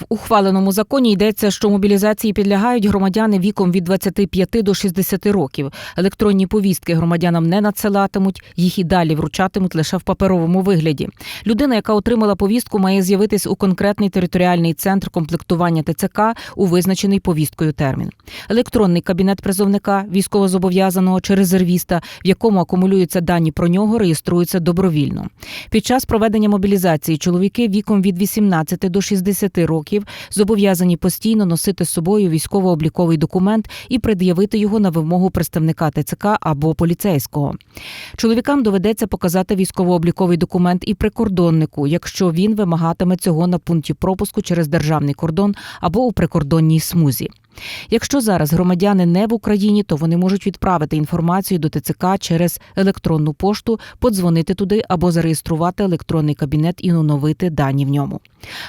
В ухваленому законі йдеться, що мобілізації підлягають громадяни віком від 25 до 60 років. Електронні повістки громадянам не надсилатимуть, їх і далі вручатимуть лише в паперовому вигляді. Людина, яка отримала повістку, має з'явитись у конкретний територіальний центр комплектування ТЦК у визначений повісткою термін. Електронний кабінет призовника, військовозобов'язаного чи резервіста, в якому акумулюються дані про нього, реєструється добровільно. Під час проведення мобілізації чоловіки віком від 18 до 60 років зобов'язані постійно носити з собою військово-обліковий документ і пред'явити його на вимогу представника ТЦК або поліцейського. Чоловікам доведеться показати військово-обліковий документ і прикордоннику, якщо він вимагатиме цього на пункті пропуску через державний кордон або у прикордонній смузі. Якщо зараз громадяни не в Україні, то вони можуть відправити інформацію до ТЦК через електронну пошту, подзвонити туди або зареєструвати електронний кабінет і оновити дані в ньому.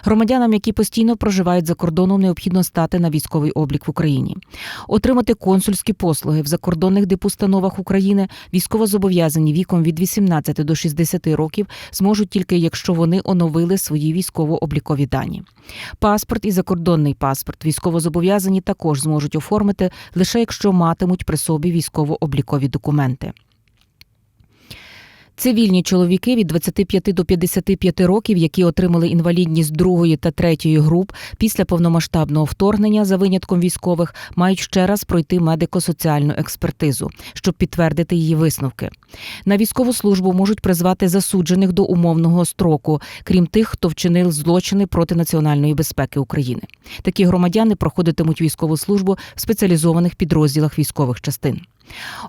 Громадянам, які постійно проживають за кордоном, необхідно стати на військовий облік в Україні, отримати консульські послуги в закордонних дипустановах України. Військовозобов'язані віком від 18 до 60 років зможуть тільки якщо вони оновили свої військово-облікові дані. Паспорт і закордонний паспорт військовозобов'язані також зможуть оформити лише якщо матимуть при собі військово-облікові документи. Цивільні чоловіки від 25 до 55 років, які отримали інвалідність другої та третьої груп після повномасштабного вторгнення за винятком військових, мають ще раз пройти медико-соціальну експертизу, щоб підтвердити її висновки. На військову службу можуть призвати засуджених до умовного строку, крім тих, хто вчинив злочини проти національної безпеки України. Такі громадяни проходитимуть військову службу в спеціалізованих підрозділах військових частин.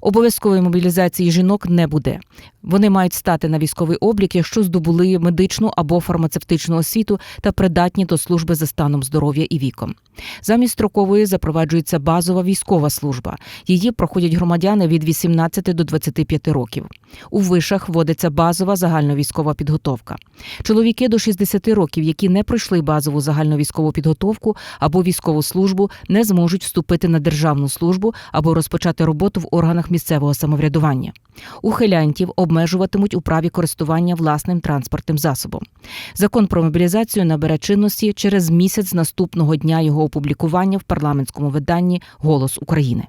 Обов'язкової мобілізації жінок не буде. Вони мають стати на військовий облік, якщо здобули медичну або фармацевтичну освіту та придатні до служби за станом здоров'я і віком. Замість строкової запроваджується базова військова служба. Її проходять громадяни від 18 до 25 років. У вишах вводиться базова загальновійськова підготовка. Чоловіки до 60 років, які не пройшли базову загальновійськову підготовку або військову службу, не зможуть вступити на державну службу або розпочати роботу в органах місцевого самоврядування. Ухилянтів обмежуватимуть у праві користування власним транспортним засобом. Закон про мобілізацію набере чинності через місяць наступного дня його опублікування в парламентському виданні Голос України.